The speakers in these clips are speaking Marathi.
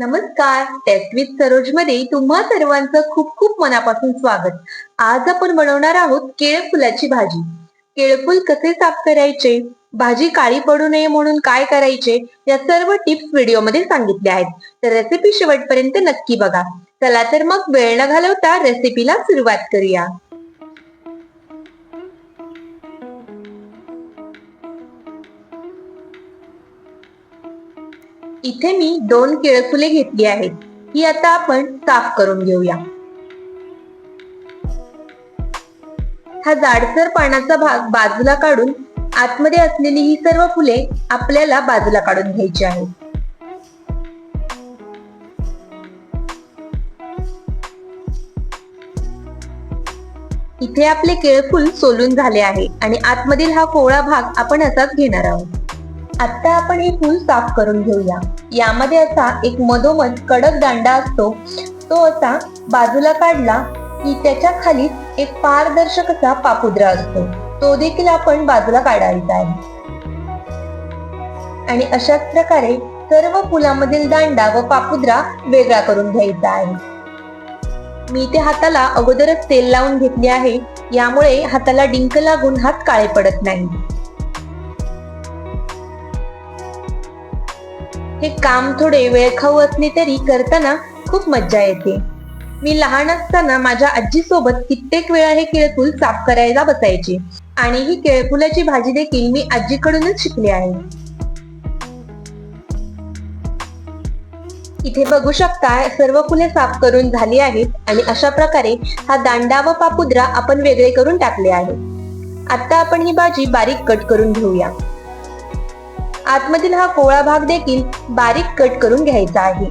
नमस्कार टेस्ट विथ सरोजमध्ये तुम्हा सर्वांचं खूप खूप मनापासून स्वागत. आज आपण बनवणार आहोत केळफुलाची भाजी. केळफूल कसे साफ करायचे? भाजी काळी पडू नये म्हणून काय करायचे? या सर्व टिप्स व्हिडिओमध्ये सांगितल्या आहेत. तर रेसिपी शेवटपर्यंत नक्की बघा. चला तर मग वेळ न घालवता रेसिपीला सुरुवात करूया. इथे मी दोन केळफुले घेतली आहेत. ही आता आपण साफ करून घेऊया. हा जाडसर पानाचा भाग बाजूला काढून आतमध्ये असलेली ही सर्व फुले आपल्याला बाजूला काढून घ्यायची आहेत. इथे आपले केळफूल सोलून झाले आहे आणि आतमधील हा कोवळा भाग आपण असाच घेणार आहोत. आता आपण हे फूल साफ करून घेऊया. यामध्ये असा एक मधोमध कडक दांडा असतो. तो असा बाजूला काढला की त्याच्याखाली एक पारदर्शक असा पापुद्रा असतो. तो देखील आपण बाजूला काढायचा आहे. आणि अशाच प्रकारे सर्व फुलामधील दांडा व पापुद्रा वेगळा करून घ्यायचा आहे. मी ते हाताला अगोदरच तेल लावून घेतले आहे. यामुळे हाताला डिंक लागून हात काळे पडत नाही. हे काम थोडे वेळखाऊ असले तरी करताना खूप मज्जा येते. मी लहान असताना माझ्या आजी सोबत कित्येक वेळा हे केळफूल साफ करायला बसायचे. आणि ही केळफुलाची भाजी देखील मी आजीकडूनच शिकली आहे. इथे बघू शकता सर्व फुले साफ करून झाली आहेत आणि अशा प्रकारे हा दांडा व पापुद्रा आपण वेगळे करून टाकले आहे. आता आपण ही भाजी बारीक कट करून घेऊया. आतमधील हा कोवळा भाग देखील बारीक कट करून घ्यायचा आहे.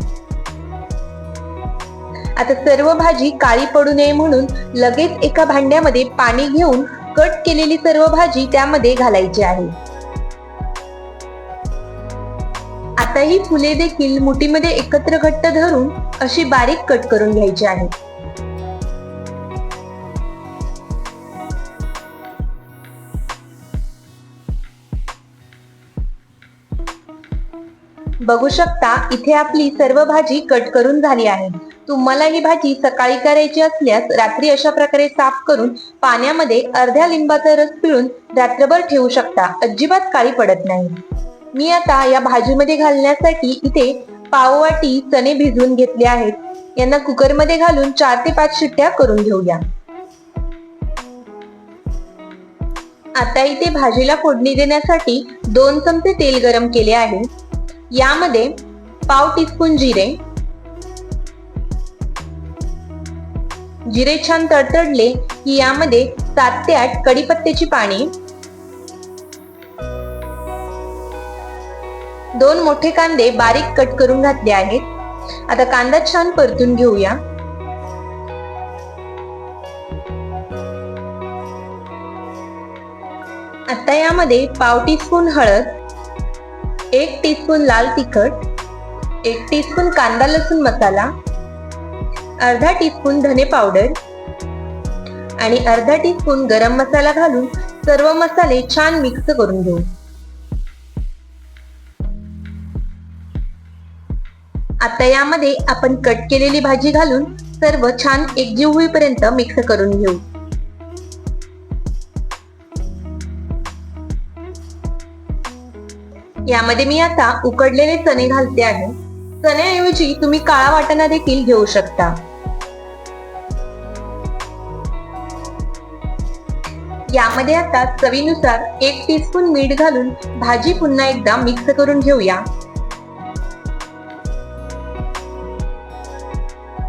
आता सर्व भाजी काळी पडू नये म्हणून लगेच एका भांड्यामध्ये पाणी घेऊन कट केलेली सर्व भाजी त्यामध्ये घालायची आहे. आता ही फुले देखील मुठीमध्ये एकत्र घट्ट धरून अशी बारीक कट करून घ्यायची आहे. बघू शकता इथे आपली सर्व भाजी कट करून झाली आहे. तुम्हाला ही भाजी सकाळी करायची असल्यास रात्री अशा प्रकारे साफ करून पाण्यामध्ये अर्ध्या लिंबाचा रस पिळून रात्रभर ठेवू शकता. अजिबात काळी पडत नाही. मी आता या भाजीमध्ये घालण्यासाठी इथे पाववाटी चणे भिजवून घेतले आहेत. यांना कुकरमध्ये घालून चार ते पाच शिट्ट्या करून घेऊया. आता इथे भाजीला फोडणी देण्यासाठी दोन चमचे तेल गरम केले आहे. यामध्ये पाव टीस्पून जिरे जिरे छान तडतडले की यामध्ये सात ते आठ कडीपत्त्याची पाने दोन मोठे कांदे बारीक कट करून घातले आहेत. आता कांदा छान परतून घेऊया. आता यामध्ये पाव टीस्पून हळद एक टीस्पून लाल तिखट एक टीस्पून कांदा लसूण मसाला अर्धा टीस्पून धने पावडर आणि अर्धा टीस्पून गरम मसाला घालून सर्व मसाले छान मिक्स करून घेऊ. आता यामध्ये आपण कट केलेली भाजी घालून सर्व छान एकजीव होईपर्यंत मिक्स करून घेऊ. यामध्ये मी आता उकडलेले चणे घालते आहे. चण्याऐवजी तुम्ही काळा वाटाणा देखील घेऊ शकता. यामध्ये आता चवीनुसार एक टीस्पून मीठ घालून भाजी पुन्हा एकदा मिक्स करून घेऊया.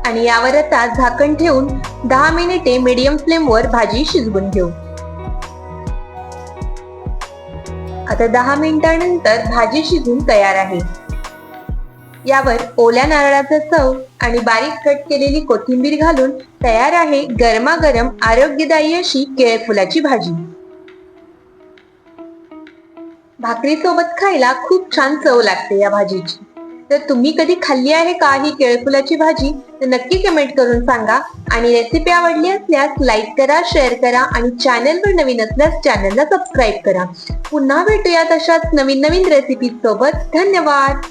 आणि यावर आता झाकण ठेवून दहा मिनिटे मीडियम फ्लेमवर भाजी शिजवून घेऊ. आता दहा मिनिटांनंतर भाजी शिजून तयार आहे. यावर ओल्या नारळाचा चव आणि बारीक कट केलेली कोथिंबीर घालून तयार आहे गरमागरम आरोग्यदायी अशी केळफुलाची भाजी. भाकरी सोबत खायला खूप छान चव लागते या भाजीची. तर तुम्ही कधी खाल्ली आहे का ही केळफुलाची भाजी? तर नक्की कमेंट करून सांगा. आणि रेसिपी आवडली असल्यास लाईक करा शेअर करा आणि चॅनलवर नवीन असल्यास चॅनलला सबस्क्राईब करा. पुन्हा भेटूयात अशाच नवीन नवीन रेसिपी सोबत. धन्यवाद!